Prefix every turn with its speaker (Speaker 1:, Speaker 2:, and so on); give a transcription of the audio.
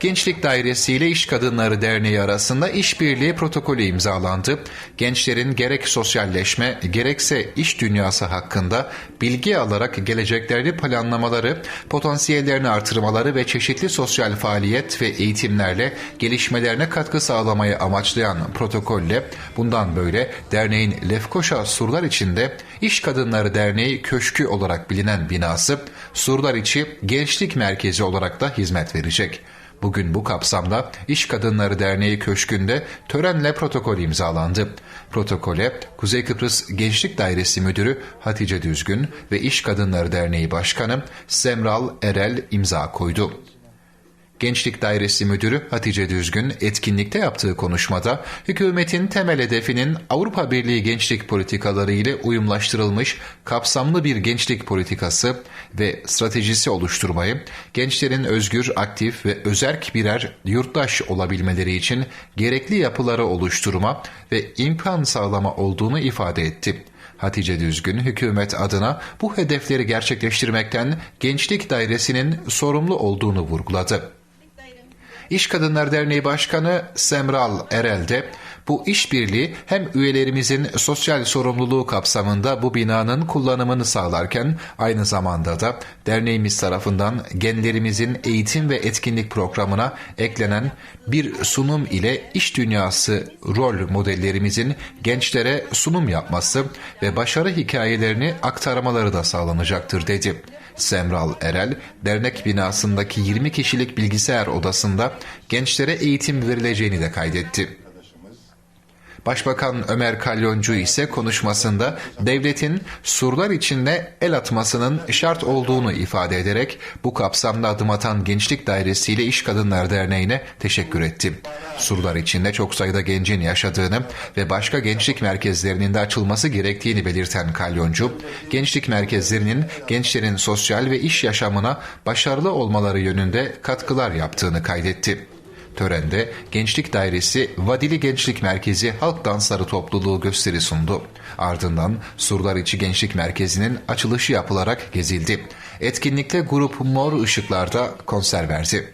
Speaker 1: Gençlik Dairesi ile İş Kadınları Derneği arasında işbirliği protokolü imzalandı. Gençlerin gerek sosyalleşme gerekse iş dünyası hakkında bilgi alarak geleceklerini planlamaları, potansiyellerini artırmaları ve çeşitli sosyal faaliyet ve eğitimlerle gelişmelerine katkı sağlamayı amaçlayan protokolle bundan böyle derneğin Lefkoşa Surlar içinde İş Kadınları Derneği Köşkü olarak bilinen binası Surlar içi Gençlik Merkezi olarak da hizmet verecek. Bugün bu kapsamda İş Kadınları Derneği Köşkü'nde törenle protokol imzalandı. Protokole Kuzey Kıbrıs Gençlik Dairesi Müdürü Hatice Düzgün ve İş Kadınları Derneği Başkanı Semral Erel imza koydu. Gençlik Dairesi Müdürü Hatice Düzgün etkinlikte yaptığı konuşmada hükümetin temel hedefinin Avrupa Birliği gençlik politikaları ile uyumlaştırılmış kapsamlı bir gençlik politikası ve stratejisi oluşturmayı, gençlerin özgür, aktif ve özerk birer yurttaş olabilmeleri için gerekli yapıları oluşturma ve imkan sağlama olduğunu ifade etti. Hatice Düzgün hükümet adına bu hedefleri gerçekleştirmekten Gençlik Dairesi'nin sorumlu olduğunu vurguladı. İş Kadınlar Derneği Başkanı Semral Erel de bu işbirliği hem üyelerimizin sosyal sorumluluğu kapsamında bu binanın kullanımını sağlarken aynı zamanda da derneğimiz tarafından genlerimizin eğitim ve etkinlik programına eklenen bir sunum ile iş dünyası rol modellerimizin gençlere sunum yapması ve başarı hikayelerini aktarmaları da sağlanacaktır dedi. Semral Erel, dernek binasındaki 20 kişilik bilgisayar odasında gençlere eğitim verileceğini de kaydetti. Başbakan Ömer Kalyoncu ise konuşmasında devletin surlar içinde el atmasının şart olduğunu ifade ederek bu kapsamda adım atan Gençlik Dairesi ile İş Kadınlar Derneği'ne teşekkür etti. Surlar içinde çok sayıda gencin yaşadığını ve başka gençlik merkezlerinin de açılması gerektiğini belirten Kalyoncu, gençlik merkezlerinin gençlerin sosyal ve iş yaşamına başarılı olmaları yönünde katkılar yaptığını kaydetti. Törende Gençlik Dairesi Vadili Gençlik Merkezi Halk Dansları Topluluğu gösteri sundu. Ardından Surlar İçi Gençlik Merkezi'nin açılışı yapılarak gezildi. Etkinlikte grup Mor Işıklar'da konser verdi.